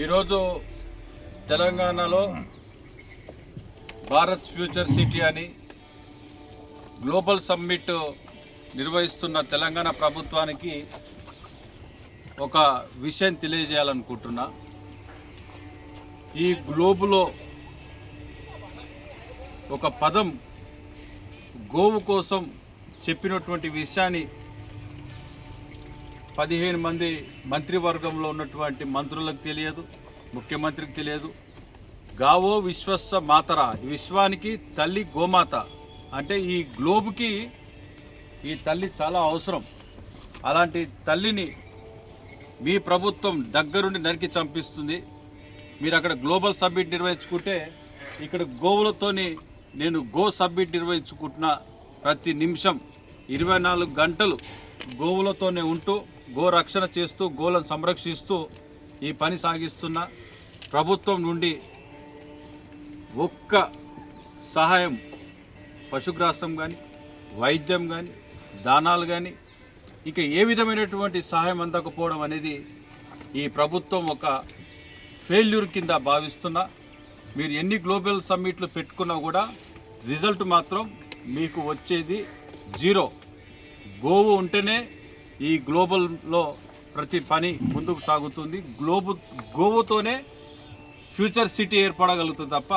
ఈరోజు తెలంగాణలో Bharat future city అని గ్లోబల్ సమ్మిట్ నిర్వహిస్తున్న తెలంగాణ ప్రభుత్వానికి ఒక విషయం తెలియజేయాలనుకుంటున్నా. ఈ గ్లోబులో ఒక పదం గోవు కోసం చెప్పినటువంటి విషయాన్ని పదిహేను మంది మంత్రివర్గంలో ఉన్నటువంటి మంత్రులకు తెలియదు ముఖ్యమంత్రికి తెలియదు. గావో విశ్వస్వ మాతర విశ్వానికి తల్లి గోమాత. అంటే ఈ గ్లోబుకి ఈ తల్లి చాలా అవసరం. అలాంటి తల్లిని మీ ప్రభుత్వం దగ్గరుండి నరికి చంపిస్తుంది. మీరు అక్కడ గ్లోబల్ సబ్మిట్ నిర్వహించుకుంటే ఇక్కడ గోవులతోని నేను గో సబ్మిట్ నిర్వహించుకుంటున్న ప్రతి నిమిషం ఇరవై నాలుగు గంటలు గోవులతోనే ఉంటూ గో రక్షణ చేస్తూ గోలను సంరక్షిస్తూ ఈ పని సాగిస్తున్న ప్రభుత్వం నుండి ఒక్క సహాయం పశుగ్రాసం కానీ వైద్యం కానీ దానాలు కానీ ఇక ఏ విధమైనటువంటి సహాయం అందకపోవడం అనేది ఈ ప్రభుత్వం ఒక ఫెయిల్యూర్ కింద భావిస్తున్నా. మీరు ఎన్ని గ్లోబల్ సమ్మిట్లు పెట్టుకున్నా కూడా రిజల్ట్ మాత్రం మీకు వచ్చేది జీరో. గోవు ఉంటేనే ఈ గ్లోబల్లో ప్రతి పని ముందుకు సాగుతుంది. గ్లోబు గోవుతోనే ఫ్యూచర్ సిటీ ఏర్పడగలుగుతుంది తప్ప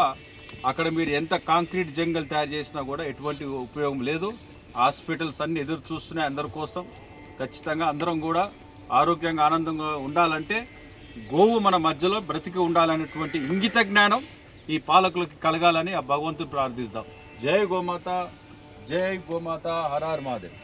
అక్కడ మీరు ఎంత కాంక్రీట్ జంగల్ తయారు చేసినా కూడా ఎటువంటి ఉపయోగం లేదు. హాస్పిటల్స్ అన్నీ ఎదురు చూస్తున్నాయి అందరి కోసం. ఖచ్చితంగా అందరం కూడా ఆరోగ్యంగా ఆనందంగా ఉండాలంటే గోవు మన మధ్యలో బ్రతికి ఉండాలనేటువంటి ఇంగిత జ్ఞానం ఈ పాలకులకి కలగాలని ఆ భగవంతుని ప్రార్థిస్తాం. జై గోమాత జై గోమాత హరార్ మహాదేవ్.